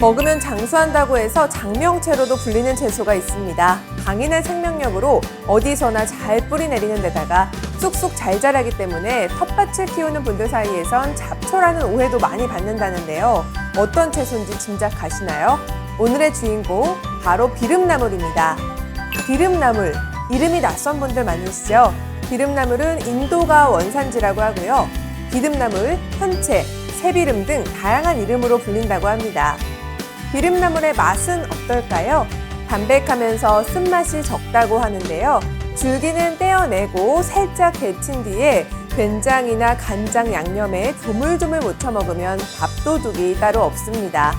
먹으면 장수한다고 해서 장명채로도 불리는 채소가 있습니다. 강인한 생명력으로 어디서나 잘 뿌리 내리는 데다가 쑥쑥 잘 자라기 때문에 텃밭을 키우는 분들 사이에선 잡초라는 오해도 많이 받는다는데요. 어떤 채소인지 짐작가시나요? 오늘의 주인공 바로 비름나물입니다. 비름나물 이름이 낯선 분들 많으시죠? 비름나물은 인도가 원산지라고 하고요. 비름나물, 현채, 새비름 등 다양한 이름으로 불린다고 합니다. 비름나물의 맛은 어떨까요? 담백하면서 쓴맛이 적다고 하는데요. 줄기는 떼어내고 살짝 데친 뒤에 된장이나 간장 양념에 조물조물 무쳐 먹으면 밥도둑이 따로 없습니다.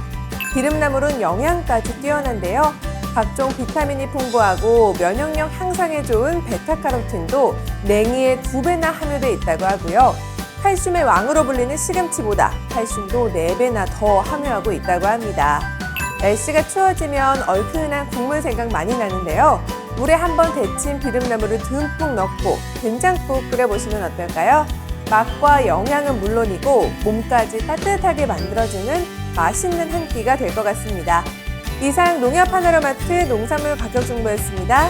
비름나물은 영양까지 뛰어난데요. 각종 비타민이 풍부하고 면역력 향상에 좋은 베타카로틴도 냉이의 두 배나 함유돼 있다고 하고요. 칼슘의 왕으로 불리는 시금치보다 칼슘도 네배나더 함유하고 있다고 합니다. 날씨가 추워지면 얼큰한 국물 생각 많이 나는데요. 물에 한번 데친 비름나물을 듬뿍 넣고 된장국 끓여보시면 어떨까요? 맛과 영양은 물론이고 몸까지 따뜻하게 만들어주는 맛있는 한 끼가 될 것 같습니다. 이상 농협 하나로마트 농산물 가격 정보였습니다.